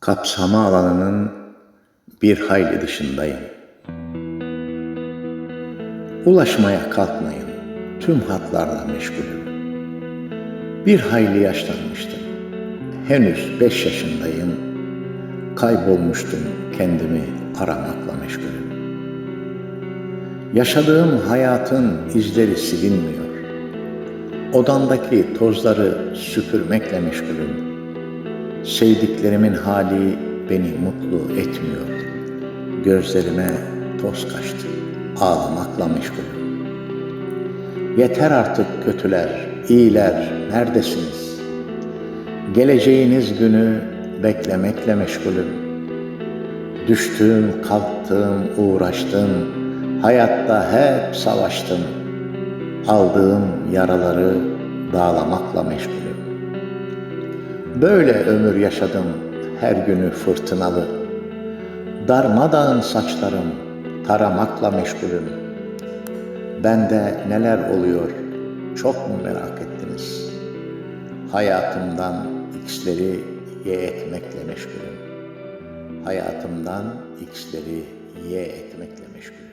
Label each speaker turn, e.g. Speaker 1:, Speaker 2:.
Speaker 1: kapsama alanının bir hayli dışındayım. Ulaşmaya kalkmayın, tüm hatlarla meşgulüm. Bir hayli yaşlanmıştım, henüz beş yaşındayım, kaybolmuştum kendimi aramakla meşgulüm. Yaşadığım hayatın izleri silinmiyor. Odamdaki tozları süpürmekle meşgulüm. Sevdiklerimin hali beni mutlu etmiyor. Gözlerime toz kaçtı. Ağlamakla meşgulüm. Yeter artık kötüler, iyiler, neredesiniz? Geleceğiniz günü beklemekle meşgulüm. Düştüm, kalktım, uğraştım. Hayatta hep savaştım. Aldığım yaraları dağlamakla meşgulüm. Böyle ömür yaşadım her günü fırtınalı. Darmadağın saçlarım taramakla meşgulüm. Bende neler oluyor çok mu merak ettiniz? Hayatımdan x'leri ye etmekle meşgulüm. Hayatımdan x'leri ye etmekle meşgulüm.